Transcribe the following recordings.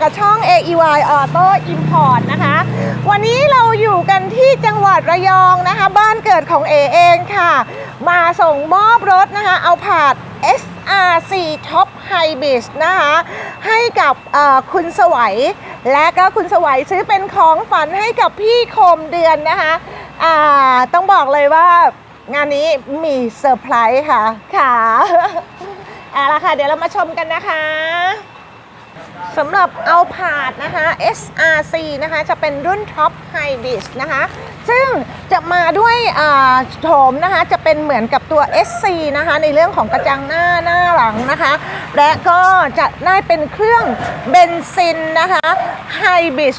กับช่อง AEY Auto Import นะคะ วันนี้เราอยู่กันที่จังหวัดระยองนะคะ บ้านเกิดของเอเองค่ะ มาส่งมอบรถนะคะ เอาผาด SRC Top Hybrid นะคะ ให้กับคุณสวัย และก็คุณสวัยซื้อเป็นของฝันให้กับพี่คมเดือนนะคะต้องบอกเลยว่างานนี้มีเซอร์ไพรส์ค่ะ ค่ะเอาละค่ะ เดี๋ยวเรามาชมกันนะคะ สำหรับเอาผาดนะคะ SRC นะคะ จะเป็นรุ่น Top High b i s นะคะ ซึ่งจะมาด้วยอ่าโถมนะคะ จะเป็นเหมือนกับตัว SC นะคะ ในเรื่องของกระจังหน้าหน้าหลังนะคะ และก็จะได้เป็นเครื่องเบนซินนะคะ Hybrid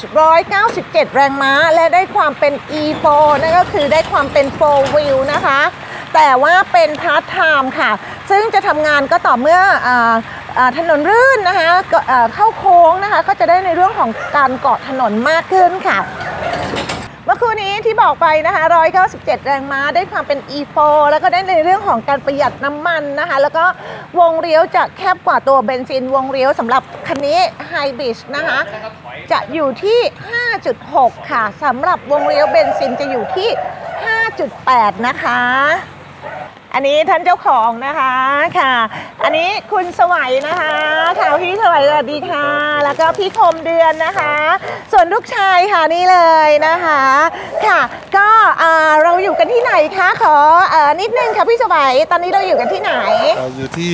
197 แรงม้า และได้ความเป็น E4 นั่นก็คือได้ความเป็น 4 wheel นะคะ แต่ว่าเป็นพาร์ทไทม์ค่ะ ซึ่งจะทำงานก็ต่อเมื่ออ ถนนรื่นนะคะเข้าโค้งนะคะ ก็จะได้ในเรื่องของการเกาะถนนมากขึ้นค่ะ เมื่อคืนนี้ที่บอกไปนะคะ 197 แรงม้าได้ความเป็น E4 แล้วก็ได้ในเรื่องของการประหยัดน้ำมันนะคะ แล้วก็วงเลี้ยวจะแคบกว่าตัวเบนซิน วงเลี้ยวสำหรับคันนี้ Hybrid นะคะ จะอยู่ที่ 5.6 ค่ะสำหรับวงเลี้ยวเบนซินจะอยู่ที่ 5.8 นะคะ อันนี้ท่านเจ้าของนะคะค่ะ อันนี้คุณสวัยนะคะค่ะพี่สวัยสวัสดีค่ะ แล้วก็พี่คมเดือนนะคะ ส่วนลูกชายค่ะนี่เลยนะคะค่ะ ก็เอ่อเราอยู่กันที่ไหนคะขอเอ่อนิดนึงค่ะพี่สวัยตอนนี้เราอยู่กันที่ไหน เราอยู่ที่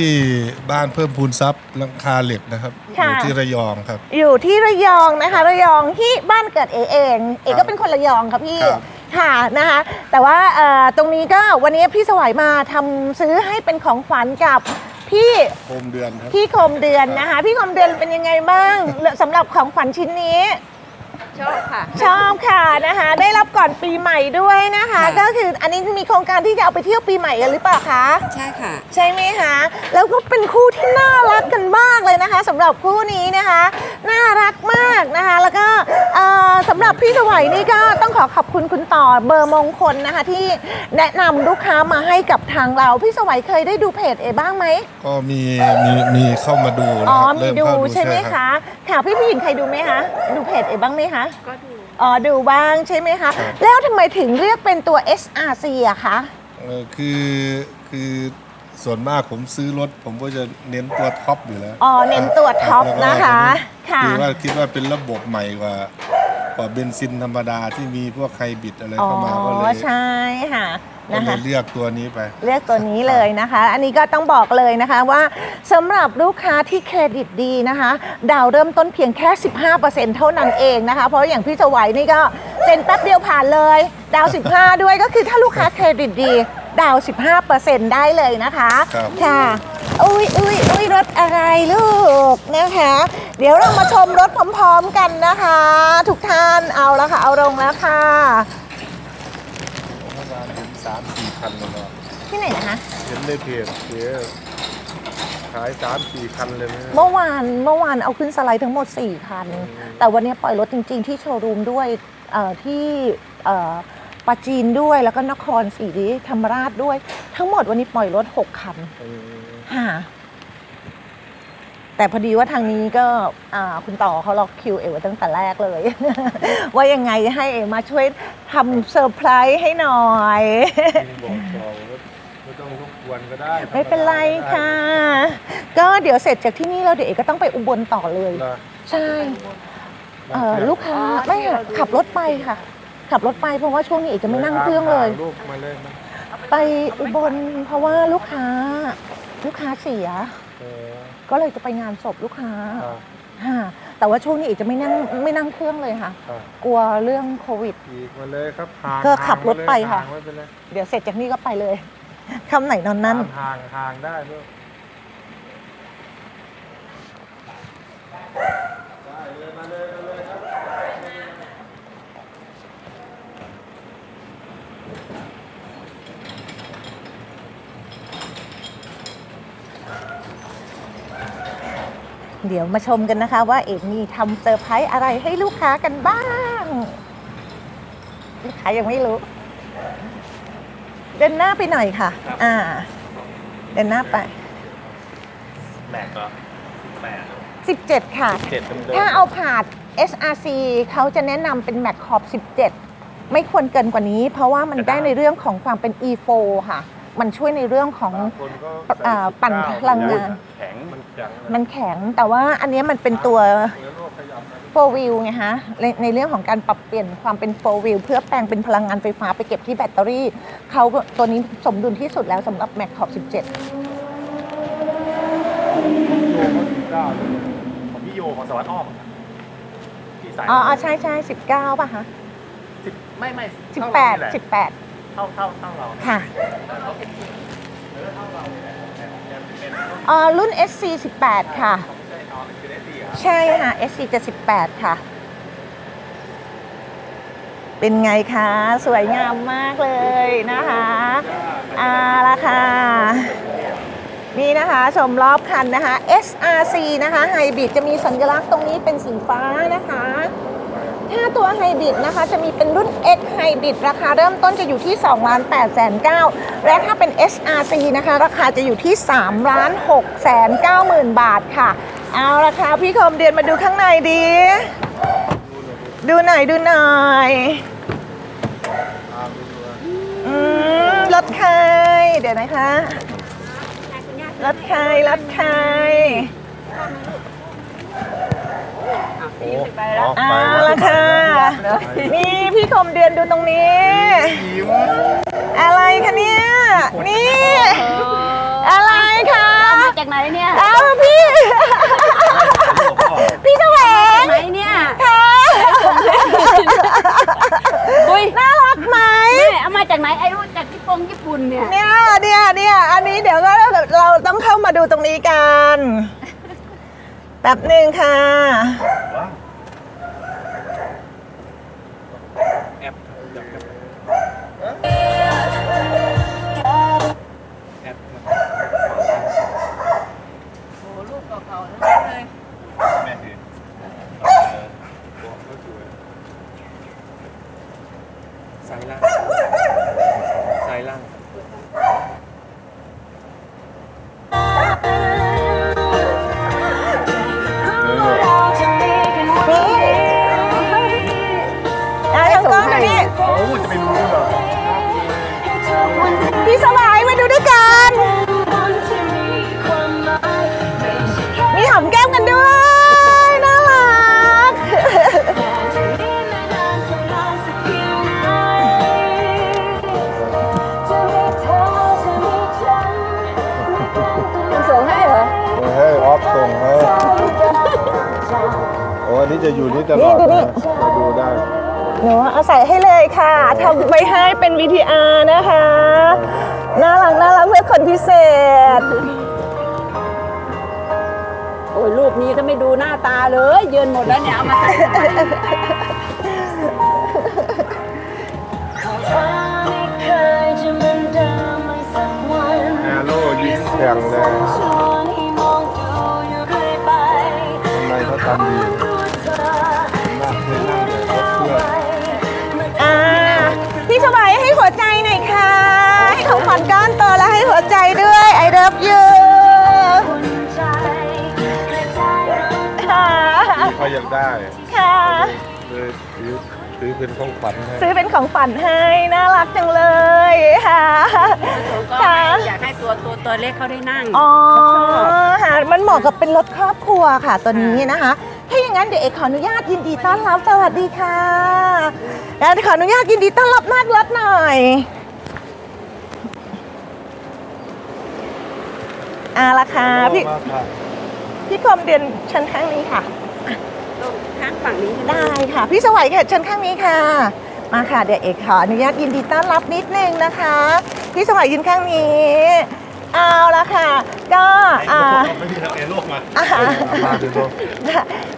บ้านเพิ่มพูนทรัพย์หลังคาเหล็กนะครับอค่ะยู่ที่ระยองครับ อยู่ที่ระยองนะคะ ระยองที่บ้านเกิดเอเอง เอก็เป็นคนระยองครับพี่ ครับค่ะนะคะ แต่ว่าเอ่อตรงนี้ก็วันนี้พี่สวัยมาทำซื้อให้เป็นของขวัญกับพี่โคมเดือนครับ พี่คมเดือนนะคะ พี่คมเดือนเป็นยังไงบ้างสำหรับของขวัญชิ้นนี้ ชอบค่ะ ชอบค่ะนะคะ ได้รับก่อนปีใหม่ด้วยนะคะ ค่ะ ก็คืออันนี้มีโครงการที่จะเอาไปเที่ยวปีใหม่กันหรือเปล่าคะ ใช่ค่ะ ใช่ไหมคะ แล้วก็เป็นคู่ที่น่ารักกันมากเลยนะคะสำหรับคู่นี้นะคะ น่ารักมากนะคะ แล้วก็เอ่อสำหรับพี่สวัยนี่ก็ต้องขอขอบคุณคุณต่อเบอร์มงคลนะคะ ที่แนะนำลูกค้ามาให้กับทางเรา พี่สวัยเคยได้ดูเพจเอบ้างไหมก็มีมีมีเข้ามาดูอ๋อนะครับมีเริ่ดูเข้าใช่ไหมรับ คะค่ะพี่ผู้หญิงเคยดูไหมคะ ดูเพจเอบ้างไหมคะก็ดูอ๋อดูบ้างใช่ไหมคะ แล้วทำไมถึงเรียกเป็นตัว SRC อะคะเออคือคือส่วนมากผมซื้อรถ ผมก็จะเน้นตัวท็อปอยู่แล้วอ๋อเน้นตัวท็อปแล้วก็นะคะ ค่ะ คือว่าคิดว่าเป็นระบบใหม่กว่า กว่าเบนซินธรรมดาที่มีพวกไฮบริดอะไรอ๋อเข้ามาก็เลยใช่ค่ะก็นะเลคะ ยเลือกตัวนี้ไป เลือกตัวนี้เลยนะคะ อันนี้ก็ต้องบอกเลยนะคะว่าสำหรับลูกค้าที่เครดิตดีนะคะ ดาวเริ่มต้นเพียงแค่ 15%เท่านั้นเองนะคะ เพราะอย่างพี่สวัยนี่ก็เซ็นแป๊บเดียวผ่านเลย ดาว 15 ด้วยก็คือถ้าลูกค้าเครดิตดี ดาว 15%ได้เลยนะคะครับ ค่ะ อุ้ยอุ้ยอุ้ยรถอะไรลูกนะคะ เดี๋ยวเรามาชมรถพร้อมๆกันนะคะ ทุกท่านเอาแล้วค่ะเอาลงแล้วค่ะเมื่อวานเห็นสามสี่คันแล้วก็ที่ไหนนะคะ เห็นในเพจเจ๊ขายสามสี่คันเลยไหมเมื่อวานเมื่อวานเอาขึ้นสไลด์ทั้งหมด 4 คัน แต่วันนี้ปล่อยรถจริง ๆ ที่โชว์รูมด้วยเอ่อที่เอ่อปราจีนด้วยแล้วก็นครศรีธรรมราชด้วย ทั้งหมดวันนี้ปล่อยรถ 6 คันเออค่ะ แต่พอดีว่าทางนี้ก็อ่าคุณต่อเขาล็อกคิวเอไว้ตั้งแต่แรกเลย ว่ายังไงให้เอมาช่วยทำเซอร์ไพรส์ให้หน่อยบอกบอกว่าไม่ต้องรบกวนก็ได้ ไม่เป็นไรค่ะ ก็เดี๋ยวเสร็จจากที่นี่แล้วเดี๋ยวเอก็ต้องไปอุบลต่อเลยเหรอใช่เอ่อลูกค้าไม่ค่ะขับรถไปค่ะ ขับรถไปเพราะว่าช่วงนี้เอกจะไม่นั่งเครื่องเลยลูกมาเลยนะไปอุบลเพราะว่าลูกค้าลูกค้าเสียเออ ก็เลยจะไปงานศพลูกค้าครับค่ะแต่ว่าช่วงนี้เอกจะไม่นั่งไม่นั่งเครื่องเลยค่ะครับกลัวเรื่องโควิดอีกมาเลยครับห่างก็ขับรถไปค่ะห่างไม่เป็นไรเดี๋ยวเสร็จจากนี้ก็ไปเลยคำไหนนอนนั่นห่างห่างได้ลูก เดี๋ยวมาชมกันนะคะว่าเอกมีทำเซอร์ไพรส์อะไรให้ลูกค้ากันบ้าง ลูกค้ายังไม่รู้ เดินหน้าไปหน่อยค่ะ อ่า เดินหน้าไปแม็กก็แปด17 ค่ะ เจ็ดเดิมถ้าเอาผาด SRC เขาจะแนะนำเป็นแม็กขอบ 17 ไม่ควรเกินกว่านี้ เพราะว่ามันได้ในเรื่องของความเป็น E4 ค่ะ มันช่วยในเรื่องของคนก็เอ่อปั่นพลังงาน แข็งมันจังมันแข็งแต่ว่าอันเนี้ยมันเป็นตัว4 wheel ไงฮะในในเรื่องของการปรับเปลี่ยนความเป็น4 wheel เพื่อแปลงเป็นพลังงานไฟฟ้าไปเก็บที่แบตเตอรี่ เขาก็ตัวนี้สมดุลที่สุดแล้วสำหรับ Mac Corp 17โยก็สิบเก้าของพี่โยของสวัสดิ์อ้อมอะที่สายอ๋ออ๋อใช่ใช่19ป่ะคะ สิบไม่ไม่เท่าเรานี่แหละ18 18เท่าเท่าเท่าเราค่ะเออเท่าเราเนี่ยแหละแต่แต่เป็นอ่ารุ่น SC 18 ค่ะไม่ใช่เอาเป็นคือได้สี่ครับใช่ค่ะ SC 78 ค่ะ เป็นไงคะ สวยงามมากเลยนะคะเอาละค่ะนี่นะคะชมรอบคันนะคะ SRC นะคะไฮบริดจะมีสัญลักษณ์ตรงนี้เป็นสีฟ้านะคะ ถ้าตัวไฮบริดนะคะจะมีเป็นรุ่น X ไฮบริดราคาเริ่มต้นจะอยู่ที่2ล้าน8แสน9และถ้าเป็น SRC นะคะ ราคาจะอยู่ที่3ล้าน6แสน9หมื่นบาทค่ะ เอาละค่ะพี่คมเดียนมาดูข้างในดี ดูหน่อยดูหน่อยอืมรถใครเดี๋ยวนะคะรถใครรถใคร โอ้ ไปแล้วเอาละค่ะนี่พี่คมเดือนดูตรงนี้ ยิ้มอะไรคะเนี่ย นี่ อะไรคะมาจากไหนเนี่ยเอาพี่ พี่แสวงไหนเนี่ยค่ะอุ้ยน่ารักไหม แม่เอามาจากไหนไอ้รู้จากญี่ปุ่งญี่ปุ่นเนี่ยเนี่ยเนี่ยเนี่ยอันนี้เดี๋ยวก็เราต้องเข้ามาดูตรงนี้กัน แป๊บหนึ่งค่ะ แอปแบบ ให้เป็น VTR นะคะ น่ารักน่ารักเพื่อคนพิเศษ โอ้ยรูปนี้ก็ไม่ดูหน้าตาเลยยืนหมดแล้วเนี่ยเอามาใส่ทำไมแอโร่ยิ้มแข็งเลยทำไมเขาทำดี องขวัญก้อนโตแล้วให้หัวใจด้วย I love you ค่ะเขาอยากได้ค่ะเลยซื้อซื้อเป็นของขวัญให้ซื้อเป็นของฝันให้น่ารักจังเลยค่ะก็ค่ะ อยากให้ตัวตัวตัวเล็กเขาได้นั่ง อ๋อค่ะมันเหมาะกับเป็นรถครอบครัวค่ะตัวนี้นะคะ ถ้าอย่างนั้นเดี๋ยวเอกขออนุญาตยินดีต้อนรับสวัสดีค่ะแล้วขออนุญาตยินดีต้อนรับนาดรถหน่อย อาละค่ะพี่มาค่ะพี่คมเดือนเชิญข้างนี้ค่ะข้างฝั่งนี้ใช่ไหมได้ค่ะ พี่สวัยค่ะเชิญข้างนี้ค่ะ มาค่ะเดี๋ยวเอกขออนุญาตยินดีต้อนรับนิดนึงนะคะ พี่สวัยยืนข้างนี้ เอาละค่ะ ก็อ่าไม่มีทางเอโลกมาอ่ามาดูดู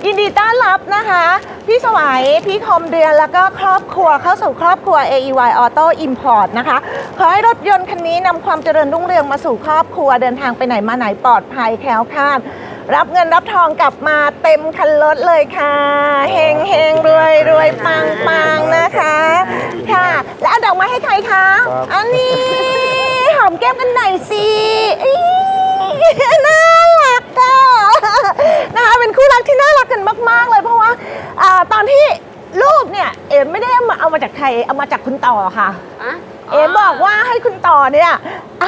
ยินดีต้อนรับนะคะ พี่สวัยพี่คมเดือนแล้วก็ครอบครัวเข้าสู่ครอบครัว AEY Auto Import นะคะ ขอให้รถยนต์คันนี้นำความเจริญรุ่งเรืองมาสู่ครอบครัวเดินทางไปไหนมาไหนปลอดภัยแคล้วคลาด รับเงินรับทองกลับมาเต็มคันรถเลยค่ะเฮงเฮงรวยรวยปังปังนะคะ ค่ะ แล้วเอาดอกไม้ให้ใครคะอันนี้ หอมแก้มกันหน่อยสิอี้น่ารักอะนะคะเป็นคู่รักที่น่ารักกันมาก ๆ เลยเพราะว่าอ่าตอนที่รูปเนี่ยเอ๋ไม่ได้เอามาเอามาจากใครเอามาจากคุณต่อค่ะ อะ เอ๋บอกว่าให้คุณต่อเนี่ย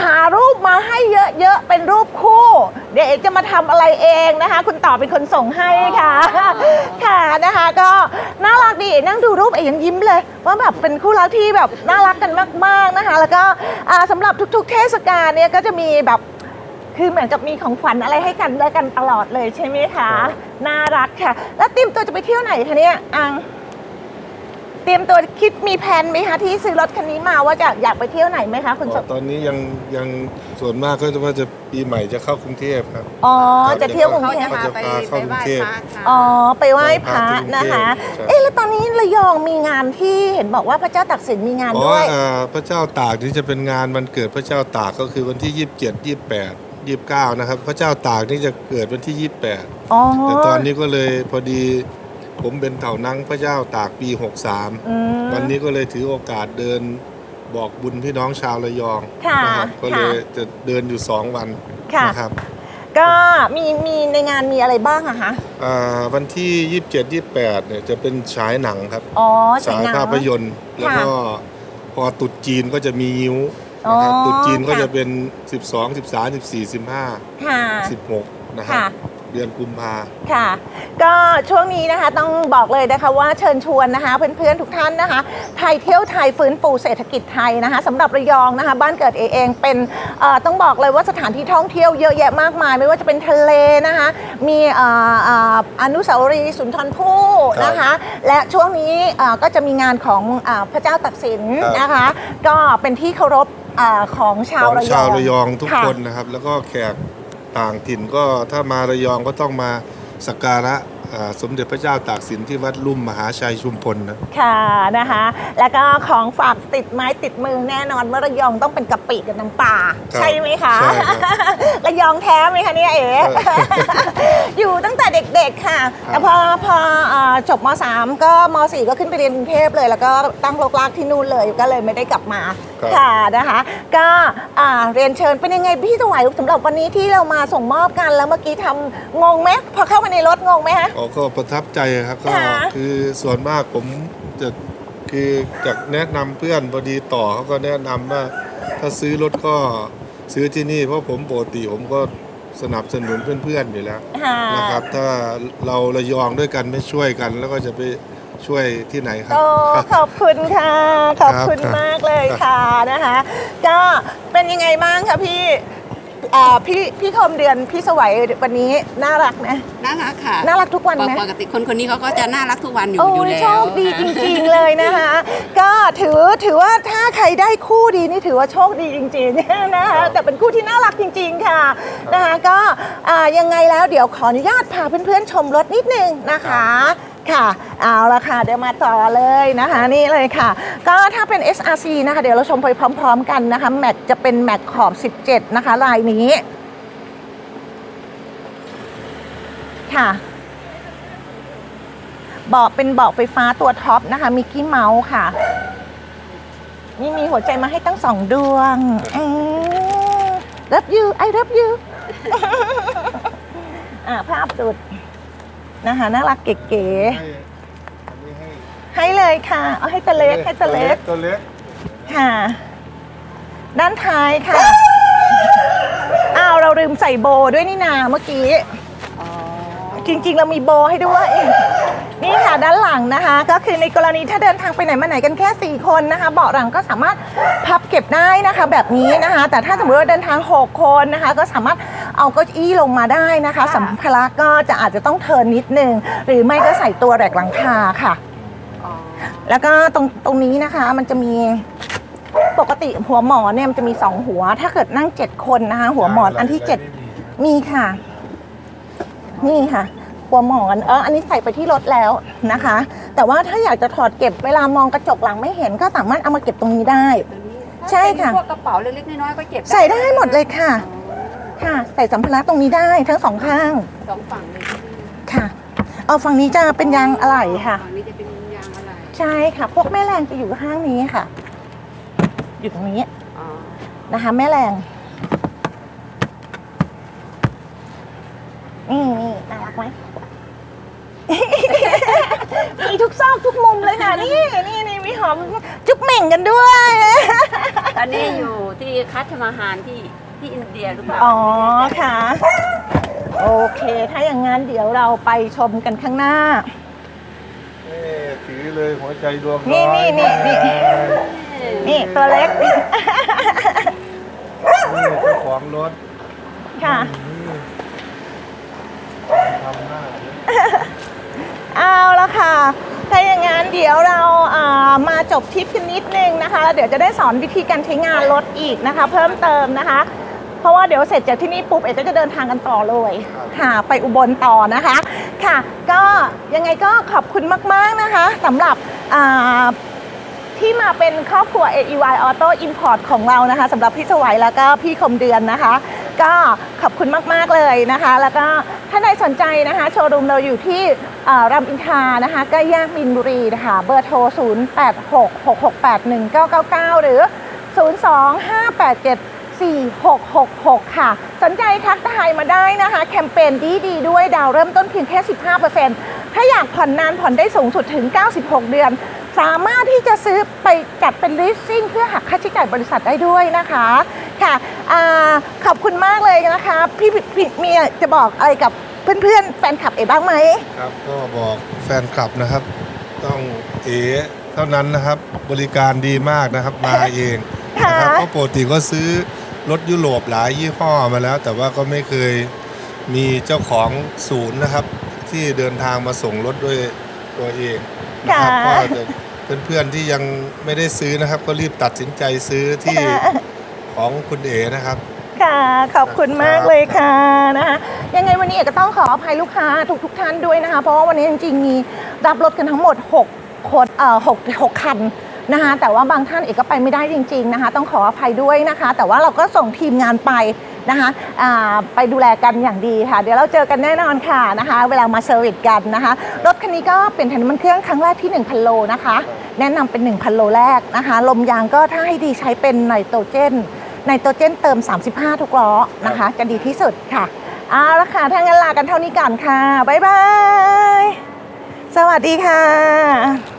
หารูปมาให้เยอะๆ เป็นรูปคู่ เดี๋ยวเอ๋จะมาทำอะไรเองนะคะ คุณต่อเป็นคนส่งให้ค่ะ ค่ะนะคะ ก็น่ารักดีเอ๋นั่งดูรูปเอ๋ยังยิ้มเลย ว่าแบบเป็นคู่รักที่แบบน่ารักกันมากๆนะคะ แล้วก็อ่าสำหรับทุกๆ เทศกาลเนี่ยก็จะมีแบบคือเหมือนกับมีของขวัญอะไรให้กันและกันตลอดเลยใช่ไหมคะ น่ารักค่ะ แล้วเตรียมตัวจะไปเที่ยวไหนคะเนี่ยอัง เตรียมตัวคิดมีแผนไหมคะที่ซื้อรถคันนี้มาว่าจะอยากไปเที่ยวไหนไหมคะคุณสมตอนนี้ยังยังส่วนมากก็จะว่าจะปีใหม่จะเข้ากรุงเทพครับ อ๋อ จะเที่ยวกรุงเขาเทจะพพาไปเข้ากรุงเทพไปไหว้พระค่ะอ๋อ ไปไหว้พระนะคะใช่เอ๊ะแล้วตอนนี้ระยองมีงานที่เห็นบอกว่าพระเจ้าตักสินมีงานอ๋อด้วยอ่าพระเจ้าตากนี่จะเป็นงานวันเกิดพระเจ้าตากก็คือวันที่ 27 28 29นะครับพระเจ้าตากนี่จะเกิดวันที่28อ๋อแต่ตอนนี้ก็เลยพอดี ผมเป็นเถานังพระเจ้าตากปี อืม 63 วันนี้ก็เลยถือโอกาสเดินบอกบุญพี่น้องชาวระยองค่ะนะครับก็เลยค่ะจะเดินอยู่ 2 วันค่ะ นะครับก็มีมีในงานมีอะไรบ้างอะคะ อ่าวันที่ 27 28เนี่ยจะเป็นฉายหนังครับอ๋อฉายหนัง ภาพยนตร์ แล้วก็พอตรุดจีนก็จะมียิ้วนะครับอ๋อตรุดจีนก็ค่ะ จะเป็น 12 13 14 15 ค่ะ 16 นะครับค่ะ เดือนกุมภาค่ะ ก็ช่วงนี้นะคะต้องบอกเลยนะคะว่าเชิญชวนนะคะเพื่อนๆทุกท่านนะคะ ไทยเที่ยวไทยฟื้นฟูเศรษฐกิจไทยนะคะสำหรับระยองนะคะ บ้านเกิดเอเองเป็นเอ่อต้องบอกเลยว่าสถานที่ท่องเที่ยวเยอะแยะมากมาย ไม่ว่าจะเป็นทะเลนะคะ มีเอ่อเอ่ออนุสาวรีย์สุนทรภู่นะคะ และช่วงนี้เอ่อก็จะมีงานของเอ่อพระเจ้าตักสินนะคะ ก็เป็นที่เคารพเอ่อของชาวของระยองชาวระยองทุกะคนนะครับ แล้วก็แขก ต่างถิ่นก็ถ้ามาระยองก็ต้องมาสักการะอ่าสมเด็จพระเจ้าตากสินที่วัดลุ่มมหาชัยชุมพลนะค่ะนะคะ แล้วก็ของฝากติดไม้ติดมือแน่นอนว่าระยองต้องเป็นกะปิกับน้ำปลาครับใช่ไหมคะใช่ครับระยองแท้ไหมคะเนี่ยเอ๋อยู่ตั้งแต่เด็กๆค่ะครับแต่พอพอเอ่อจบม .3 ก็ม .4 ก็ขึ้นไปเรียนกรุงเทพเลย แล้วก็ตั้งโลกลากที่นู่นเลยก็เลยไม่ได้กลับมา ครับ ค่ะนะคะ ก็อ่าเรียนเชิญเป็นยังไงพี่สวัยสำหรับวันนี้ที่เรามาส่งมอบกันแล้วเมื่อกี้ทำงงไหมพอเข้ามาในรถงงไหมคะ อ๋อก็ประทับใจครับก็ค่ะคือส่วนมากผมจะคือจากแนะนำเพื่อนพอดีต่อเขาก็แนะนำว่า ถ้าซื้อรถก็ซื้อที่นี่ เพราะผมปกติผมก็สนับสนุนเพื่อนๆอยู่แล้วค่ะ นะครับ ถ้าเราระยองด้วยกันไม่ช่วยกัน แล้วก็จะไป ช่วยที่ไหนครับ โอ้ขอบคุณค่ะ ขอบคุณครับมากเลยค่ะนะคะ ก็เป็นยังไงบ้างคะพี่อ่าพี่พี่คมเดือนพี่สวัยวันนี้น่ารักไหมน่ารักค่ะ น่ารักทุกวันไหมปกติคนคนนี้เขาก็จะน่ารักทุกวันอยู่โอ้อยู่ยแล้วโชคดีจริงๆเลยนะคะ ก็ถือถือว่าถ้าใครได้คู่ดีนี่ถือว่าโชคดีจริงๆนะคะแต่เป็นคู่ที่น่ารักจริง ๆ ค่ะนะคะก็อ่ายังไงแล้วเดี๋ยวขออนุญาตพาเพื่อนๆชมรถนิดนึงนะคะ ค่ะ เอาละค่ะ เดี๋ยวมาต่อเลยนะคะ นี่เลยค่ะ ก็ถ้าเป็น SRC นะคะ เดี๋ยวเราชมไปพร้อมๆ กันนะคะ แม็กจะเป็นแม็กขอบ 17 นะคะ ลายนี้ค่ะเบาะเป็นเบาะไฟฟ้าตัวท็อปนะคะ มิกกี้เมาส์ค่ะ นี่มีหัวใจมาให้ตั้งสองดวงรับยูไอรับยูอ่าภาพสุด นะคะน่ารักเก๋ให้อันนี้ให้ๆให้เลยค่ะ เอาให้ตะเล็กให้ตะเล็กตัวเล็กค่ะ ด้านท้ายค่ะอ้าวเราลืมใส่โบด้วยนี่นาเมื่อกี้อ๋อจริงๆ เรามีโบให้ด้วย นี่ค่ะด้านหลังนะคะ ก็คือในกรณีถ้าเดินทางไปไหนมาไหนกันแค่ 4 คนนะคะ เบาะหลังก็สามารถพับเก็บได้นะคะ แบบนี้นะคะ แต่ถ้าสมมติว่าเดินทาง 6 คนนะคะ ก็สามารถ เอาเก้าอี้ลงมาได้นะคะสัมภาระก็จะอาจจะต้องเทิร์นนิดนึง หรือไม่ก็ใส่ตัวแรกหลังคาค่ะ อ๋อแล้วก็ตรงตรงนี้นะคะมันจะมีปกติหัวหมอนเนี่ยมันจะมีสองหัว ถ้าเกิดนั่ง7คนนะคะ หัวหมอนอันที่7มีค่ะ นี่ค่ะ หัวหมอนเอออันนี้ใส่ไปที่รถแล้วนะคะ แต่ว่าถ้าอยากจะถอดเก็บเวลามองกระจกหลังไม่เห็นก็สามารถเอามาเก็บตรงนี้ได้ ใช่ค่ะ ถ้าเป็นพวกกระเป๋าเล็กๆน้อยๆก็เก็บใส่ได้หมดเลยค่ะ ค่ะ ใส่สัมภาระตรงนี้ได้ทั้งสองข้างสองฝั่งเลยค่ะ เอาฝั่งนี้จะเป็นยางอะไหล่ค่ะ ฝั่งนี้จะเป็นยางอะไรใช่ค่ะ พวกแม่แรงจะอยู่ข้างนี้ค่ะ อยู่ตรงนี้อ๋อนะคะ แม่แรงนี่นี่น่ารักไหม มีทุกซอกทุกมุมเลยค่ะ นี่นี่นี่มีหอมจุ๊บเหม่งกันด้วย ตอนนี้อยู่ที่คัชมาฮานที่ ที่อินเดียหรือเปล่า อ๋อค่ะ โอเค ถ้าอย่างนั้นเดี๋ยวเราไปชมกันข้างหน้า เอ้ถือเลยหัวใจดวงนี่น้อยนี่นี่นี่ นี่ตัวเล็ก นี่เจ้าของรถค่ะนี่ทำหน้าเนี่ยเอาละค่ะ ถ้าอย่างนั้นเดี๋ยวเราอ่ามาจบทริปกันนิดนึงนะคะแล้วเดี๋ยวจะได้สอนวิธีการใช้งานรถอีกนะคะ เพิ่มเติมนะคะ เพราะว่าเดี๋ยวเสร็จจากที่นี่ปุ๊บเอกก็จะเดินทางกันต่อเลยค่ะไปอุบลต่อนะคะ ค่ะ ก็ยังไงก็ขอบคุณมาก ๆนะคะสำหรับอ่าที่มาเป็นครอบครัว AEY Auto Import ของเรานะคะสำหรับพี่สวัยแล้วก็พี่คมเดือนนะคะ ก็ขอบคุณมาก ๆ เลยนะคะ แล้วก็ถ้าใครสนใจนะคะ โชว์รูมเราอยู่ที่เอ่อรามอินทรานะคะใกล้แยกมินบุรีนะคะเบอร์โทร 0866681999 หรือ 025874666 ค่ะ สนใจทักทายมาได้นะคะ แคมเปญดีๆด้วยดาวเริ่มต้นเพียงแค่ 15%ถ้าอยากผ่อนนานผ่อนได้สูงสุดถึง 96 เดือน สามารถที่จะซื้อไปจัดเป็นลิสซิ่งเพื่อหักค่าใช้จ่ายบริษัทได้ด้วยนะคะค่ะอ่าขอบคุณมากเลยนะคะพี่พี่มีจะบอกอะไรกับเพื่อนๆ แฟนคลับเอบ้างไหมครับ ก็บอกแฟนคลับนะครับ ต้องเอเท่านั้นนะครับ บริการดีมากนะครับมาเองนะครับค่ะเพราะปกติก็ซื้อ รถยุโรปหลายยี่ห้อมาแล้ว แต่ว่าก็ไม่เคยมีเจ้าของศูนย์นะครับ ที่เดินทางมาส่งรถด้วยตัวเองนะครับค่ะก็จะเพื่อนๆที่ยังไม่ได้ซื้อนะครับ ก็รีบตัดสินใจซื้อที่ของคุณเอนะครับค่ะขอบคุณมากเลยค่ะนะคะยังไงวันนี้เอกก็ต้องขออภัยลูกค้าทุกทุกๆท่านด้วยนะคะ เพราะว่าวันนี้จริงๆมีรับรถกันทั้งหมด6คนเอ่อหกหกคัน นะคะแต่ว่าบางท่านเอกก็ไปไม่ได้จริงๆนะคะต้องขออภัยด้วยนะคะ แต่ว่าเราก็ส่งทีมงานไปนะคะอ่าไปดูแลกันอย่างดีค่ะ เดี๋ยวเราเจอกันแน่นอนค่ะนะคะ เวลามาเซอร์วิสกันนะคะ รถคันนี้ก็เป็นถังน้ำมันเครื่องครั้งแรกที่ 1,000 โลนะคะ แนะนำเป็น 1,000 โลแรกนะคะ ลมยางก็ถ้าให้ดีใช้เป็นไนโตรเจนไนโตรเจนเติม 35 ทุกล้อนะคะ จะดีที่สุดค่ะเอาละค่ะถ้างั้นลากันเท่านี้ก่อนค่ะ บ๊ายบาย สวัสดีค่ะ